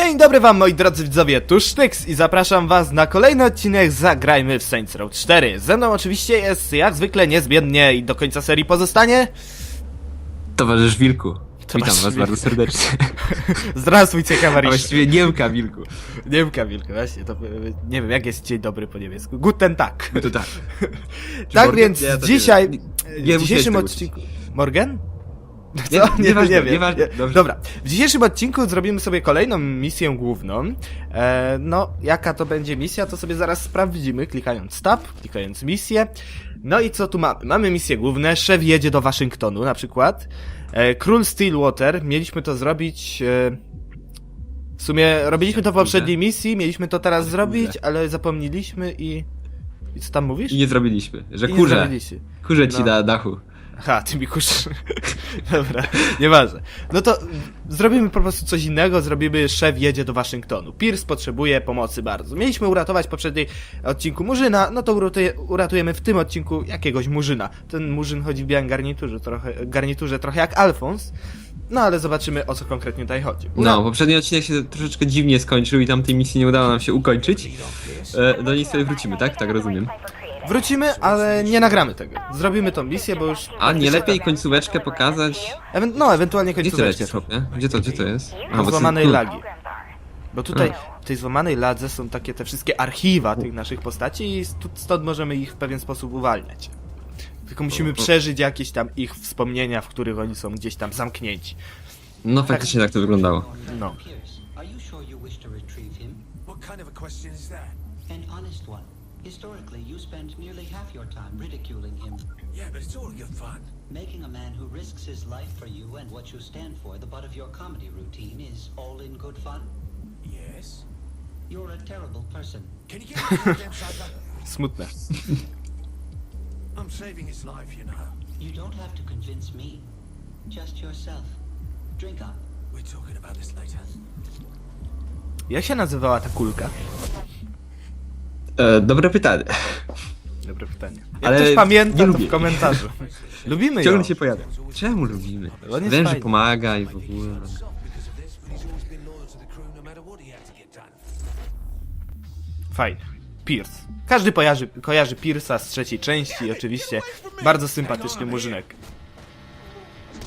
Dzień dobry wam moi drodzy widzowie, tu Sztyks i zapraszam was na kolejny odcinek Zagrajmy w Saints Row 4. Ze mną oczywiście jest jak zwykle niezmiennie i do końca serii pozostanie... Towarzysz Wilku. Towarzysz Witam was Wilku. bardzo serdecznie. Zdrasujcie A właściwie Niemka Wilku. Niemka Wilku właśnie, to nie wiem jak jest dzień dobry po niemiecku. Guten Tag. No to tak. Tak więc nie dzisiaj. Nie, w dzisiejszym odcinku... Morgan? Morgen? Nie, Co? nieważne, wiem. nieważne. Nie- Dobrze. Dobra, w dzisiejszym odcinku zrobimy sobie kolejną misję główną. E, no, jaka to będzie misja, to sobie zaraz sprawdzimy, klikając tab, klikając misję. No i co tu mamy? Mamy misje główne, szef jedzie do Waszyngtonu na przykład. E, Król Stillwater, mieliśmy to zrobić... E, w sumie robiliśmy to w poprzedniej misji, mieliśmy to teraz zrobić, ale zapomnieliśmy i... I co tam mówisz? I nie zrobiliśmy. Że I nie kurze. zrobiliście. Kurze ci No. na dachu. Aha, ty mi kurz. Dobra, nieważne. No to zrobimy po prostu coś innego, zrobimy szef jedzie do Waszyngtonu. Pierce potrzebuje pomocy bardzo. Mieliśmy uratować w poprzednim odcinku Murzyna, no to uratuje, uratujemy w tym odcinku jakiegoś Murzyna. Ten Murzyn chodzi w białym garniturze, trochę, garniturze trochę jak Alfons. No ale zobaczymy o co konkretnie tutaj chodzi. Ura- No, poprzedni odcinek się troszeczkę dziwnie skończył i tamtej misji nie udało nam się ukończyć. E, do niej sobie wrócimy, tak? Tak rozumiem. Wrócimy, ale nie nagramy tego. Zrobimy tą misję, bo już... A nie lepiej końcóweczkę pokazać? Ewen- no, ewentualnie Gdzie ty końcóweczkę. lecisz, chłopie? Gdzie to, gdzie to jest? A, bo złamanej tu. lagi. Bo tutaj w tej złamanej ladze są takie te wszystkie archiwa tych naszych postaci i stu- stąd możemy ich w pewien sposób uwalniać. Tylko musimy przeżyć jakieś tam ich wspomnienia, w których oni są gdzieś tam zamknięci. No faktycznie tak to wyglądało. No. Pierce, are you sure you wish to retrieve him? What kind of a question is that? An honest one. Historically, you spend nearly half your time ridiculing him. Yeah, but it's all good fun. Making a man who risks his life for you and what you stand for the butt of your comedy routine is all in good fun. Yes? You're a terrible person. Can you get me a goddamn psycho? Smutne. I'm saving his life, you know. You don't have to convince me. Just yourself. Drink up. We're talking about this later. Jak się nazywała ta kulka? E, dobre pytanie. Dobre pytanie. Jak Ale ktoś pamięta, nie to lubię. w komentarzu. Lubimy ją. Ciągle się pojawia. Czemu lubimy? On jest że fajny. pomaga i w ogóle. Fajnie. Pierce. Każdy kojarzy, kojarzy Pierce'a z trzeciej części, oczywiście. Bardzo sympatyczny murzynek.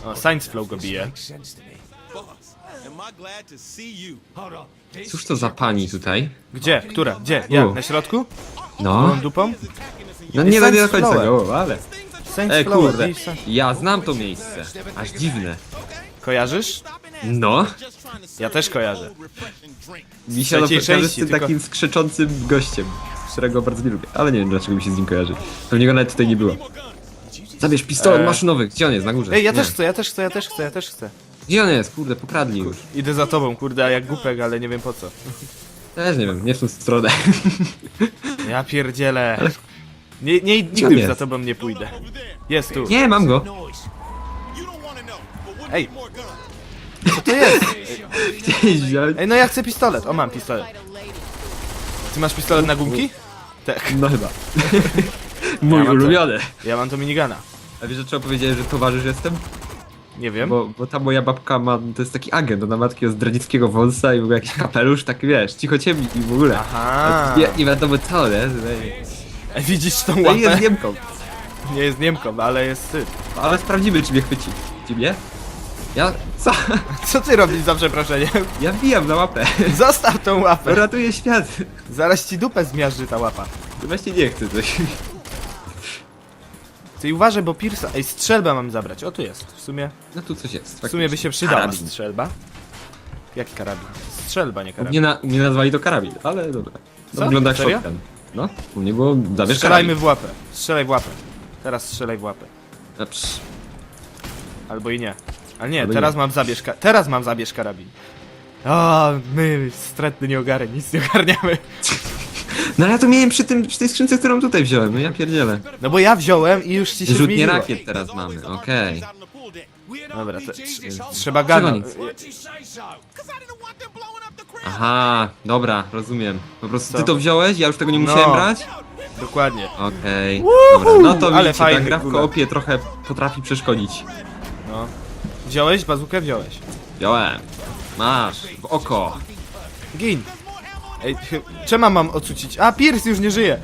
O, Science Flow go bije. Makes sense to me. Boss, am I glad to see you? Hold on. This Cóż to za pani tutaj? Gdzie? Która? Gdzie? Jak? U. Na środku? No, Moją dupą? no nie, do Science końca Flower. go, ale... Saints E, kurde, widzisz, ja znam to miejsce. Aż dziwne. Kojarzysz? No, Ja też kojarzę. mi się trzeciej kojarzy z części, tym tylko- takim skrzeczącym gościem, którego bardzo nie lubię, ale nie wiem dlaczego mi się z nim kojarzy. Pewnie go nawet tutaj nie było. Zabierz pistolet maszynowy, gdzie on jest? Na górze. Ej, ja Nie. też chcę, ja też chcę, ja też chcę, ja też chcę. Gdzie on jest? Kurde, pokradli już. Idę za tobą, kurde, a jak głupek, ale nie wiem po co. Też nie wiem, nie w tą stronę. Ja pierdzielę. Nie, nie, nigdy jest? za tobą nie pójdę. Jest tu. Nie, mam go. Ej. Co to jest? Chciałeś wziąć? Ej, no ja chcę pistolet. O, mam pistolet. Ty masz pistolet na gumki? Tak. No chyba. Mój Ja mam to. ulubiony. Ja mam to minigana. A wiesz, dlaczego powiedziałeś, że towarzysz jestem? Nie wiem. Bo, bo ta moja babka ma, to jest taki agent, ona ma takiego zdradzieckiego wąsa i w ogóle jakiś kapelusz, tak wiesz, cicho ciemnik i w ogóle. Aha. Nie, nie wiadomo co, nie? Ej, widzisz tą No i jest łapę? Niemką. Nie jest Niemką, ale jest syt. Ale sprawdzimy, czy mnie chwyci. Czy mnie? Ja, co? Co ty robisz za przeproszeniem? Ja wbijam na łapę. Zostaw tą łapę. Ratuję świat. Zaraz ci dupę zmiażdży ta łapa. Właśnie nie chcę coś. Ty uważaj, bo Pierce'a... Ej, strzelbę mam zabrać. O, tu jest. W sumie... No tu coś jest. W sumie by się przydała Karabin. strzelba. Jaki karabin? Strzelba, nie karabin. mnie, na, u mnie nazwali to karabin, ale dobra. To Co? wygląda jak Serio? shotgun. No, u mnie było zabierz Strzelajmy karabin. w łapę. Strzelaj w łapę. Teraz strzelaj w łapę. No, psz, Albo i nie. Ale nie, Albo teraz nie. mam zabierz ka- Teraz mam zabierz karabin. O, my, stretny nie ogarę, nic nie ogarniamy. No ale ja to miałem przy, tym, przy tej skrzynce, którą tutaj wziąłem, no ja pierdzielę. No bo ja wziąłem i już ci się Rzutnie zmieniło. rakiet teraz mamy, okej. Dobra, to, tr- all trzeba crib. Aha, dobra, rozumiem. Po prostu Co? ty to wziąłeś, ja już tego nie No. musiałem brać? Dokładnie. Okej, dobra, no to Ale widzicie, ta fajny gra w koopie trochę potrafi przeszkodzić. No. Wziąłeś? Bazukę wziąłeś. Wziąłem. Masz, w oko. Gin. Ej, czemu mam odsucić? A, Pierce już nie żyje.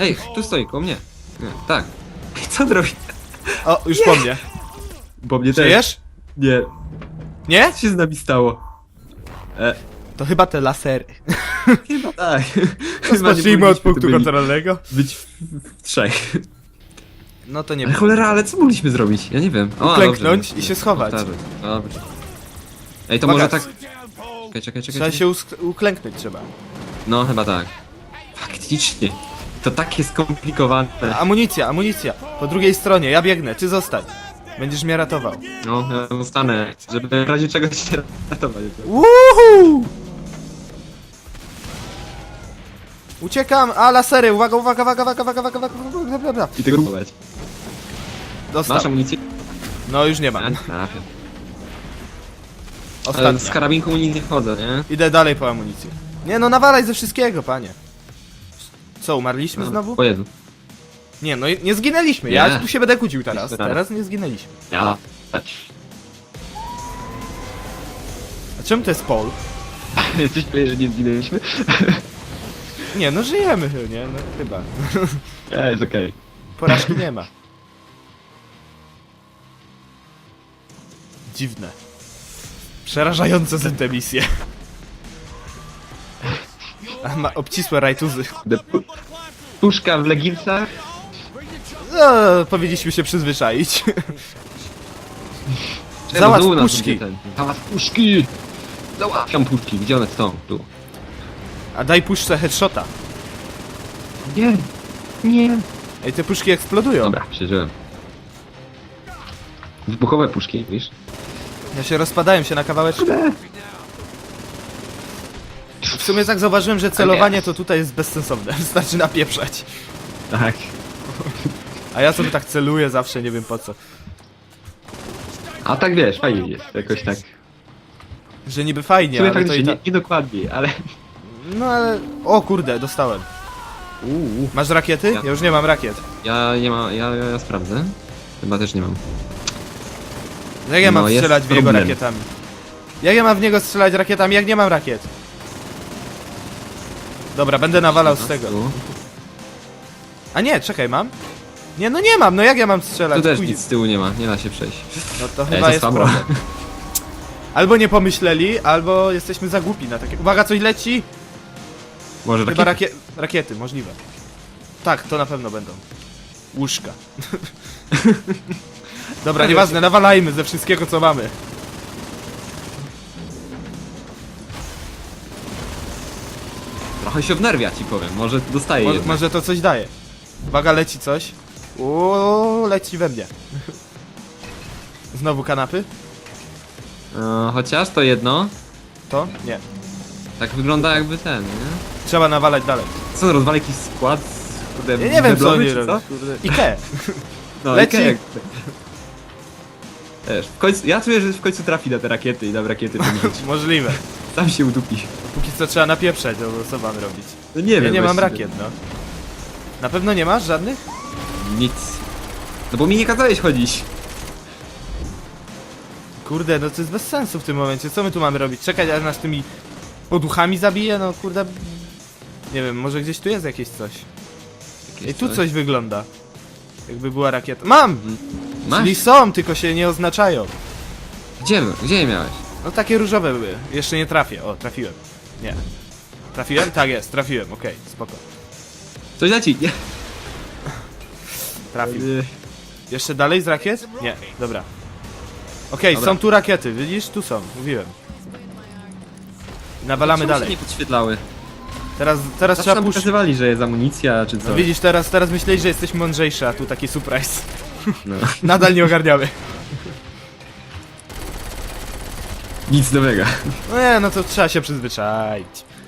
Ej, tu stoi, koło mnie. Nie, tak. Co on robi? O, już po mnie. Bo mnie też. Żyjesz? Nie, Nie? co się z nami stało? E, To chyba te lasery. chyba tak. Chyba nie Zacznijmy od powinniśmy tu punktu byli kontrolnego. Być w, w trzech. No to nie Ale cholera, ale co mogliśmy zrobić? Ja nie wiem. O, Uklęknąć dobrze, i się schować. powtarzać. Dobrze. Ej, to może tak... Czekaj, czekaj, czekaj. Trzeba się usk- uklęknąć trzeba. No, chyba tak. Faktycznie. To takie skomplikowane. Amunicja, amunicja. Po drugiej stronie, ja biegnę, ty zostań. Będziesz mnie ratował. No, ja zostanę, żeby w razie czegoś się ratować. Woohoo! Uciekam! A, lasery! Uwaga, uwaga, uwaga, uwaga, uwaga, uwaga, uwaga, uwaga, uwaga, uwaga. I tego próbować. Dostał. Masz amunicję? No już nie mam. nie trafię. Ale z Ostatnia. karabinku nie wchodzę, nie? Idę dalej po amunicję. Nie no, nawalaj ze wszystkiego, panie. Co, umarliśmy znowu? O Jezu. Nie, no nie zginęliśmy. Nie. Ja tu się będę kłócił teraz. Byliśmy Teraz nie zginęliśmy. Ja. A czemu to jest Paul? Jesteś pewien, że nie zginęliśmy? Nie, no żyjemy, nie? No chyba. Ja, jest okej. Porażki nie ma. Dziwne. Przerażające są te misje. A ma obcisłe rajtuzy. Puszka w leginsach? No, powinniśmy się przyzwyczaić. Czemu Załatw dół nas puszki. będzie ten? Załatw puszki! Załatwiam puszki, gdzie one są? Tu. A daj puszce headshota. Nie. Nie. Ej, te puszki eksplodują. Dobra, przeżyłem. Wybuchowe puszki, wiesz? Ja się rozpadają się na kawałeczki. W sumie tak zauważyłem, że celowanie to tutaj jest bezsensowne. Wystarczy napieprzać. Tak. A ja sobie tak celuję zawsze, nie wiem po co. A tak wiesz, fajnie jest, jakoś tak. Że niby fajnie, sumie ale to faktycznie i nie, tak... nie dokładnie, ale... No ale... O kurde, dostałem. Uuu. Masz rakiety? Ja. Ja już nie mam rakiet. Ja nie mam, ja, ja, ja sprawdzę. Chyba też nie mam. Jak ja mam No, jest strzelać w niego problem. rakietami? Jak ja mam w niego strzelać rakietami, jak nie mam rakiet? Dobra, będę nawalał z tego. Tu, A nie, czekaj, mam? Nie, no nie mam, no jak ja mam strzelać? tu też Chuj. nic z tyłu nie ma, nie da się przejść. No to Ej, chyba to jest problem. Albo nie pomyśleli, albo jesteśmy za głupi na takie... Uwaga, coś leci! Może Chyba rakiety? rakie... rakiety, możliwe. Tak, to na pewno będą. Łóżka. Dobra, nieważne, nawalajmy ze wszystkiego co mamy. Trochę się wnerwia ci powiem, może dostaje Mo jednak. może to coś daje. Uwaga, leci coś. Uuu, leci we mnie. Znowu kanapy? E, chociaż to jedno, To? Nie. tak wygląda jakby ten, nie? Trzeba nawalać dalej. Co, rozwali jakiś skład? z- Kurde, Ja nie wiem co meblowy, oni czy robią. No, Leci. Leci. Wiesz, w końcu, ja czuję, że w końcu trafi na te rakiety i na rakiety. Możliwe. Tam się udupi. Póki co trzeba napieprzać, no co mam robić? No nie Ja wiem nie mam właściwie. rakiet, no. Na pewno nie masz żadnych? Nic. No bo mi nie kazałeś chodzić. Kurde, no to jest bez sensu w tym momencie. Co my tu mamy robić? Czekać, aż nas tymi poduchami zabije? No kurde. Nie wiem, może gdzieś tu jest jakieś coś. Jakieś Ej, tu coś wygląda. Jakby była rakieta. Mam! Masz? Czyli są, tylko się nie oznaczają. Gdzie, gdzie je miałeś? No takie różowe były. Jeszcze nie trafię. O, trafiłem. Nie. Trafiłem? Tak jest, trafiłem, okej, spoko. Coś leci. Nie. Trafił. Y, Jeszcze dalej z rakiet? Nie, dobra. Okej, Dobra. są tu rakiety, widzisz? Tu są, mówiłem. Nawalamy czemu się dalej. nie podświetlały. Teraz, teraz Zawsze trzeba nam puszczać. pokazywali, że jest amunicja czy co. No widzisz, teraz, teraz myśleli, że jesteśmy mądrzejsi, a tu taki surprise. No. Nadal nie ogarniamy. Nic nowego. No nie, no to trzeba się przyzwyczaić.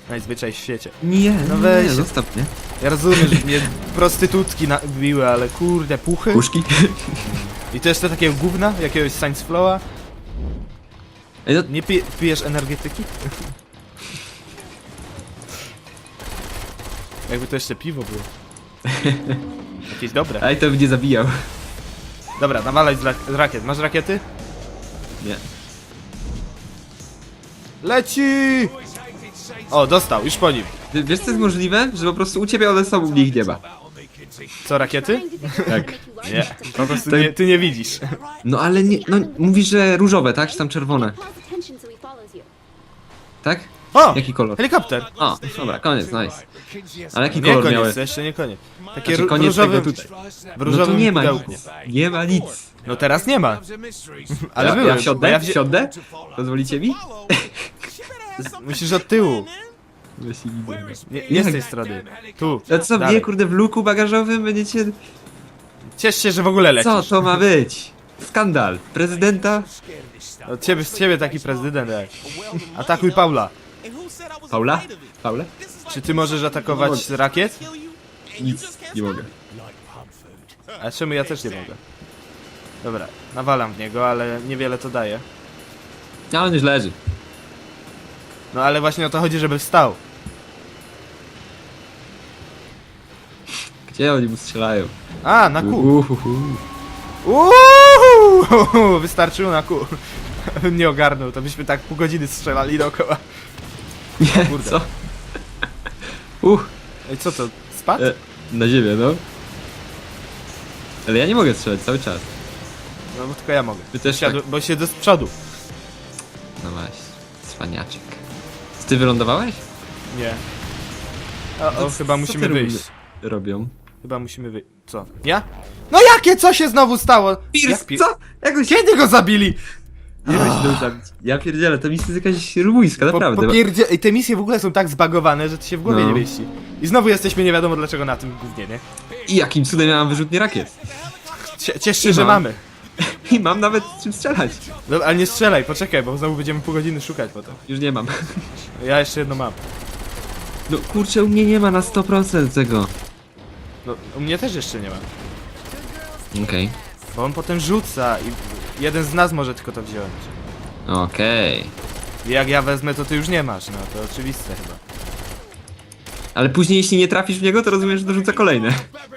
Najzwyczaj w świecie. Nie, No weź. Nie, zostaw mnie. Ja rozumiem, że mnie prostytutki nabiły, ale kurde, puchy. Puszki? I to jeszcze takie gówna, jakiegoś science flowa. Ej, no, Nie pi pijesz energetyki? Jakby to jeszcze piwo było. Jakieś dobre. ej, to będzie zabijał. Dobra, nawalaj z, ra z rakiet. Masz rakiety? Nie. Leci! O, dostał, już po nim. Ty, wiesz co jest możliwe? Że po prostu u ciebie one są, u mnie ich nie ma. Co, rakiety? Tak. Nie, po prostu nie, ty nie widzisz. No ale nie, no mówisz, że różowe, tak? Czy tam czerwone? Tak? O! Jaki kolor? Helikopter! O, dobra, koniec, nice. Ale jaki Nie kolor koniec, miałeś? jeszcze nie koniec. Takie Znaczy, koniec różowym, tego tutaj. w No różowym tu nie ma pudełku. nic. Nie ma nic. No teraz nie ma. Ale ja, były. ja wsiądę? Ja wzi- Wsiądę? Pozwolicie mi? Musisz od tyłu. Widzę. Nie, nie z tej strony. Tu. A co, Dalej. nie kurde, w luku bagażowym będziecie... Ciesz się, że w ogóle lecisz. Co to ma być? Skandal. Prezydenta? Od ciebie, z ciebie taki prezydent, ej. Atakuj Paula. Paula? Paula? Czy ty możesz atakować z rakiet? Nic, nie mogę. A czemu ja też nie mogę? Dobra, nawalam w niego, ale niewiele to daje. A on już leży. No ale właśnie o to chodzi, żeby wstał. Gdzie oni mu strzelają? A, na kół. Uhuhu. Uuuu, wystarczyło na kół. Bym nie ogarnął, to byśmy tak pół godziny strzelali dookoła. Nie, Kurde. co? Uch, Ej, co to? Spadł? e, na ziemię, no. Ale ja nie mogę strzelać cały czas. No bo tylko ja mogę. Ty też Siadł, Bo siedzę z przodu. No właśnie, cwaniaczek. Ty wylądowałeś? Nie. O, o No co chyba ty musimy wyjść. Robią. Chyba musimy wyjść. Co? Ja? No jakie? Co się znowu stało? Jak pi- co? Jak go zabili? Nie da się zabić. Ja pierdzielę, to misja jest jakaś rumuńska, Po, naprawdę. popierdzie... Ej, te misje w ogóle są tak zbagowane, że to się w głowie No. nie mieści. I znowu jesteśmy nie wiadomo dlaczego na tym głównie, nie? I jakim cudem ja mam wyrzutnie rakiet? Cie- Ciesz się, że mam. mamy. I mam nawet czym strzelać. No, ale nie strzelaj, poczekaj, bo znowu będziemy pół godziny szukać potem. Już nie mam. Ja jeszcze jedno mam. No kurczę, u mnie nie ma na 100% tego. No, u mnie też jeszcze nie ma. Okej. Bo on potem rzuca i jeden z nas może tylko to wziąć. Okej. Jak ja wezmę, to ty już nie masz, no to oczywiste chyba. Ale później jeśli nie trafisz w niego, to rozumiesz, że dorzuca kolejne.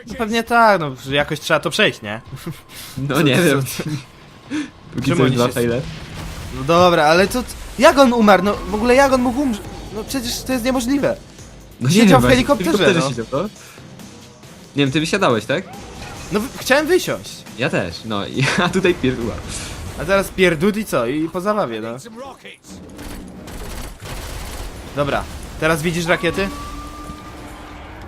No pewnie tak, no jakoś trzeba to przejść, nie? No nie wiem. Póki Czemu co oni dwa się-. No dobra, ale to... Jak on umarł? No w ogóle jak on mógł umrzeć? No przecież to jest niemożliwe. No Siedział wiem w właśnie, helikopterze, no. siedział? Nie wiem, ty wysiadałeś, tak? No chciałem wysiąść. Ja też, no i a tutaj pierdła. A teraz pierdut i co? I po zabawie, no. Dobra, teraz widzisz rakiety?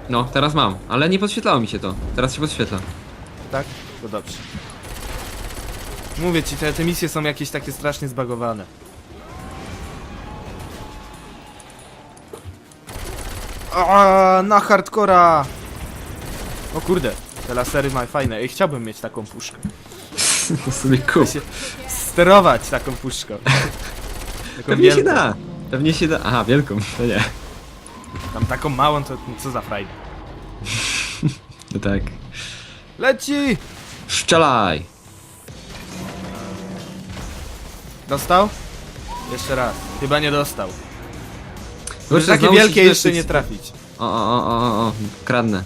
No, teraz mam, ale nie podświetlało mi się to. Teraz się podświetla. Tak? To dobrze. Mówię ci, te, te misje są jakieś takie strasznie zbagowane. A, na hardcora! O kurde, te lasery ma fajne. Ej, chciałbym mieć taką puszkę. To sobie kup. się sterować taką puszką. Taką Pewnie się wielką. da. Pewnie się da. Aha, wielką, to nie. Tam taką małą, to co za frajda. No tak. Leci! Szczelaj! Dostał? Jeszcze raz. Chyba nie dostał. Może takie znowu wielkie się jeszcze nie trafić. O, o, o, o, o, kradnę.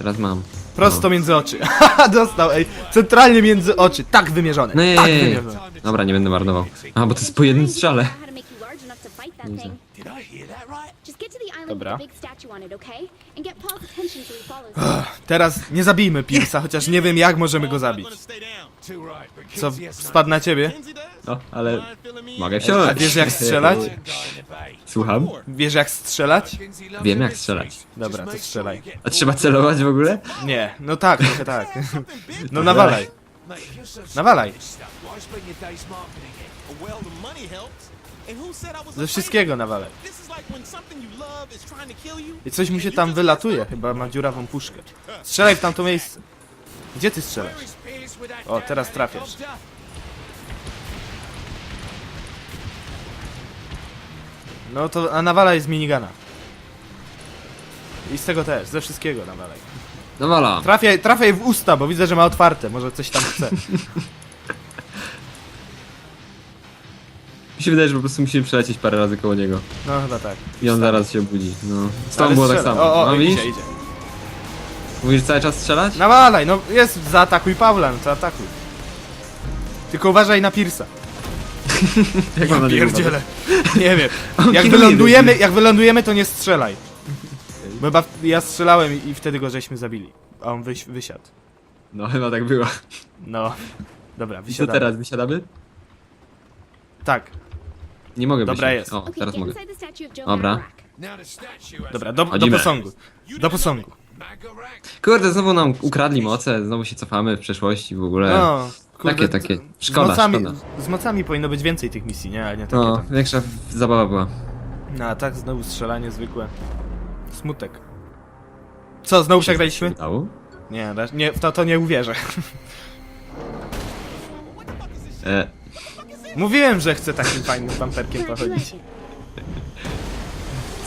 Teraz mam. Prosto między oczy. dostał, ej. Centralnie między oczy. Tak wymierzone. No tak wymierzone. Dobra, nie będę marnował. A, bo to jest po jednym strzale. Dobra. Teraz nie zabijmy Pierce'a, chociaż nie wiem jak możemy go zabić. Co, spadł na ciebie? No, ale mogę A wsiąść. wiesz jak strzelać? Słucham? Wiesz jak strzelać? Wiem jak strzelać. Dobra, to strzelaj. A trzeba celować w ogóle? Nie, no tak, trochę tak. No nawalaj. Nawalaj. A? To kill you. I coś mu się tam wylatuje, chyba ma dziurawą puszkę. Strzelaj w tamto miejsce. Gdzie ty strzelasz? O, teraz trafiasz. No to, a nawalaj z minigana. I z tego też, ze wszystkiego nawalaj. No wala. Trafiaj, trafiaj w usta, bo widzę, że ma otwarte, może coś tam chce. Mi się wydaje, że po prostu musimy przelecieć parę razy koło niego. No chyba tak. I on zaraz się obudzi. No. Z tobą Ale było tak strzela. samo. O, o, no, idzie, widzisz? idzie. Mówisz cały czas strzelać? Nawalaj, no jest, zaatakuj Paula, no to atakuj. Tylko uważaj na Piersa. Jak mam na niego Pierdziele. Nie wiem. On Jak wylądujemy, jak wylądujemy, to nie strzelaj. Bo chyba ja strzelałem i- i wtedy go żeśmy zabili. A on wyś, wysiadł. No chyba tak było. No. Dobra, I co wysiadamy. teraz, wysiadamy? Tak, Nie mogę Dobra wysiąść. jest. O, teraz mogę. Dobra. Dobra, do, do Chodzimy. posągu. Do posągu. Kurde, znowu nam ukradli moce, znowu się cofamy w przeszłości w ogóle. No, kurde, Takie, takie. Szkoda, z mocami, szkoda. Z mocami powinno być więcej tych misji, nie? Ale nie takie No, tam. większa zabawa była. No a tak, znowu strzelanie zwykłe. Smutek. Co, znowu przegraliśmy? Udało? Nie, nie, w to, to nie uwierzę. E, Mówiłem, że chcę takim fajnym bumperkiem pochodzić.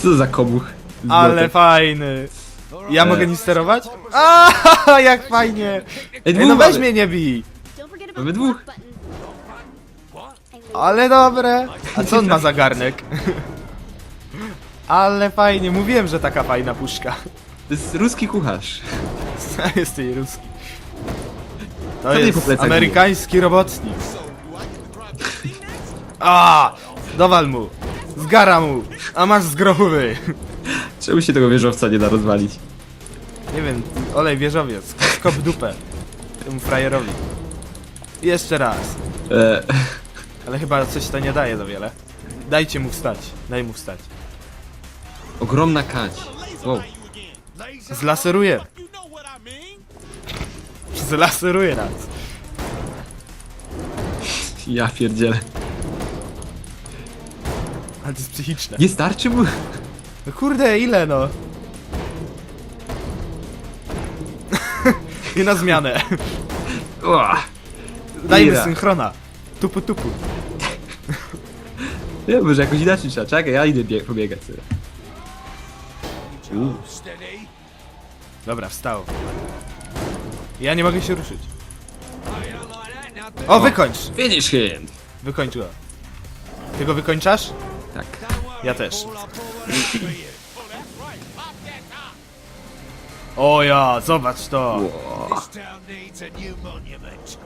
Co za kobuch? Ale fajny. Ja E. mogę nim sterować? A, jak fajnie! Ej, Ej, dwóch no weź mamy. mnie nie bij! Mamy dwóch. Ale dobre! A co on ma za garnek? Ale fajnie, mówiłem, że taka fajna puszka. To jest ruski kucharz. jest tej ruski. To Co po jest plecach amerykański robotnik. A, Dowal mu! Zgara mu! A masz z grochowy! Czemu się tego wieżowca nie da rozwalić? Nie wiem, olej wieżowiec, skop dupę. Temu frajerowi. Jeszcze raz. E, Ale chyba coś to nie daje za wiele. Dajcie mu wstać. Daj mu wstać. ogromna kać. Wow. Zlaseruje. Zlaseruje nas. Ja pierdzielę. Ale to jest psychiczne. Nie starczy mu? No kurde, ile no? I na zmianę. Ua. Dajmy Ira. synchrona. Tupu tupu. Nie, może jakoś inaczej trzeba. Czekaj, ja idę bieg, pobiegać sobie. Steady. Dobra, wstał. Ja nie mogę się ruszyć. You don't like that? Now, O, wykończ! Finish him! Wykończ go. Ty go wykończasz? Ja też. O ja, zobacz to. Monument.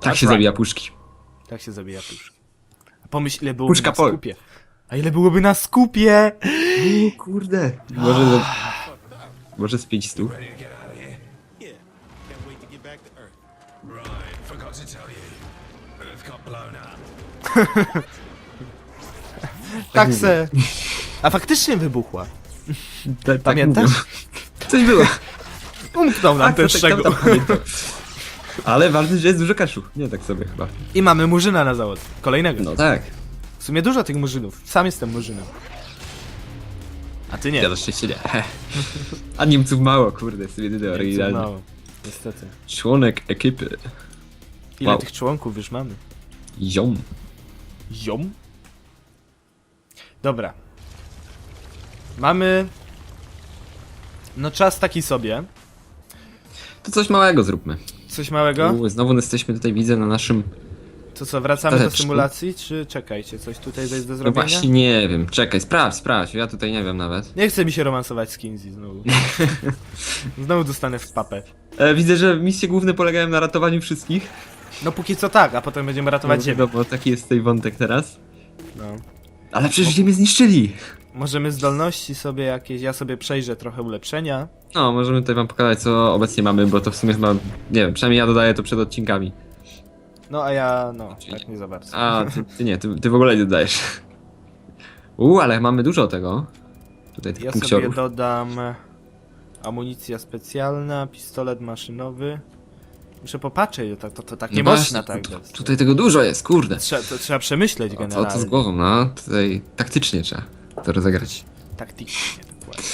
Tak się right. zabija puszki. Tak się zabija puszka. A pomyśl ile byłoby Puszka na pol. skupie. A ile byłoby na skupie? O kurde. Może... za- Może z 500? Tak se. A faktycznie wybuchła. Tak, Pamiętasz? Coś było. Umknął nam Tak, ten tak, szczegół. pamiętam. Ale ważne, że jest dużo kaszu. Nie tak sobie chyba. I mamy murzyna na zawód. Kolejnego. No tak. W sumie dużo tych murzynów. Sam jestem murzynem. A ty nie. Ja na szczęście nie. A Niemców mało, kurde, jestem jedyny oryginalny. Mało. Niestety. Członek ekipy. Ile Wow. tych członków już mamy? Ziom. Jom? Dobra. Mamy... No czas taki sobie. To coś małego zróbmy. Coś małego? U, znowu jesteśmy tutaj, widzę, na naszym... To co, wracamy do symulacji, czy czekajcie, coś tutaj jest do No zrobienia? właśnie nie wiem, czekaj, sprawdź, sprawdź, ja tutaj nie wiem nawet. Nie chce mi się romansować z Kinsey znowu. znowu dostanę w papę. E, widzę, że misje główne polegają na ratowaniu wszystkich. No póki co tak, a potem będziemy ratować no, ziemię. wiadomo, taki jest tutaj wątek teraz. No. Ale przecież ziemię zniszczyli! Możemy zdolności sobie jakieś, ja sobie przejrzę trochę ulepszenia. No, możemy tutaj wam pokazać, co obecnie mamy, bo to w sumie chyba, nie wiem, przynajmniej ja dodaję to przed odcinkami. No a ja, no, tak nie za bardzo. A, ty, ty nie, ty, ty w ogóle nie dodajesz. Uuu, ale mamy dużo tego. Tutaj tych Ja sobie punkciorów. dodam amunicja specjalna, pistolet maszynowy. Muszę popatrzeć, to, to, to tak nie No można właśnie, tak. tu- Tutaj tego dużo jest, kurde. Trzeba, to trzeba przemyśleć Co generalnie. to z głową, no? Tutaj taktycznie trzeba to rozegrać. Taktycznie dokładnie.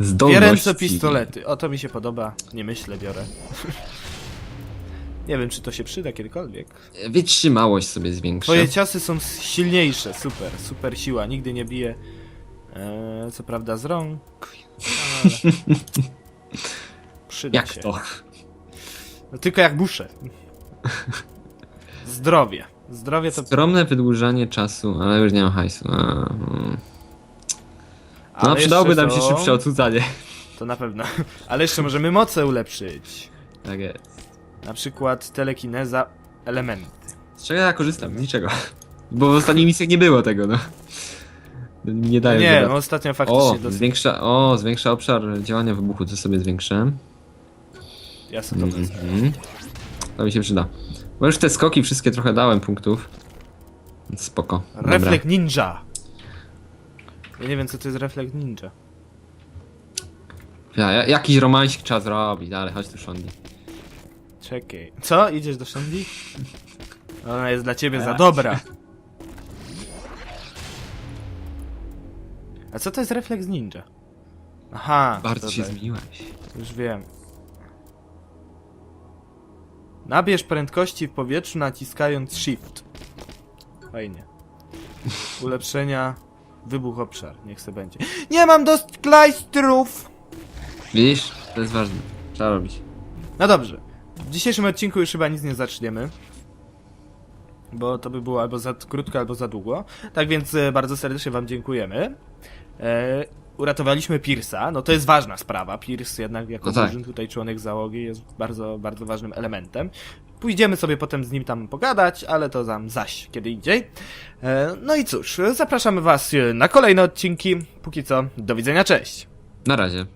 Zdolności. Dwie ręce pistolety. O, to mi się podoba. Nie myślę, biorę. nie wiem, czy to się przyda kiedykolwiek. Wytrzymałość sobie zwiększa. Twoje ciosy są silniejsze, super, super siła, nigdy nie bije. Eee, co prawda z rąk. Ale... Przyda Jak się. to? No tylko jak buszę. Zdrowie. Zdrowie to. Skromne wydłużanie czasu, ale już nie mam hajsu. A, mm. ale No, przydałoby jeszcze nam się są- szybsze odrzucanie. To na pewno. Ale jeszcze możemy moce ulepszyć. Tak jest. Na przykład telekineza, elementy. Z czego ja korzystam? Z niczego. Bo w ostatnich misjach nie było tego, no. Nie dają Nie, zobacz. no ostatnio faktycznie O, dosyć... zwiększa, o, zwiększa obszar działania wybuchu, to sobie zwiększę. Ja sobie to. Mhm. To mi się przyda. Bo już te skoki wszystkie trochę dałem punktów. Więc spoko. Dobra. Reflekt ninja! Ja nie wiem co to jest reflekt ninja. Ja, ja, jakiś romansik trzeba zrobić, ale chodź tu Shondi. Czekaj. Co? Idziesz do Shandy? Ona jest dla ciebie za Tak. dobra. A co to jest refleks ninja? Aha. Bardzo się dobra, zmieniłeś. Już wiem. Nabierz prędkości w powietrzu naciskając shift. Fajnie. Ulepszenia. Wybuch obszar. Niech se będzie. Nie mam dość klajstrów! Widzisz? To jest ważne. Trzeba robić. No dobrze. W dzisiejszym odcinku już chyba nic nie zaczniemy. Bo to by było albo za krótko, albo za długo. Tak więc e, bardzo serdecznie Wam dziękujemy. E, uratowaliśmy Pierce'a. No to jest ważna sprawa. Pierce jednak jako No tak. dużym tutaj członek załogi jest bardzo, bardzo ważnym elementem. Pójdziemy sobie potem z nim tam pogadać, ale to tam zaś, kiedy indziej. E, no i cóż, zapraszamy Was na kolejne odcinki. Póki co, do widzenia, cześć! Na razie.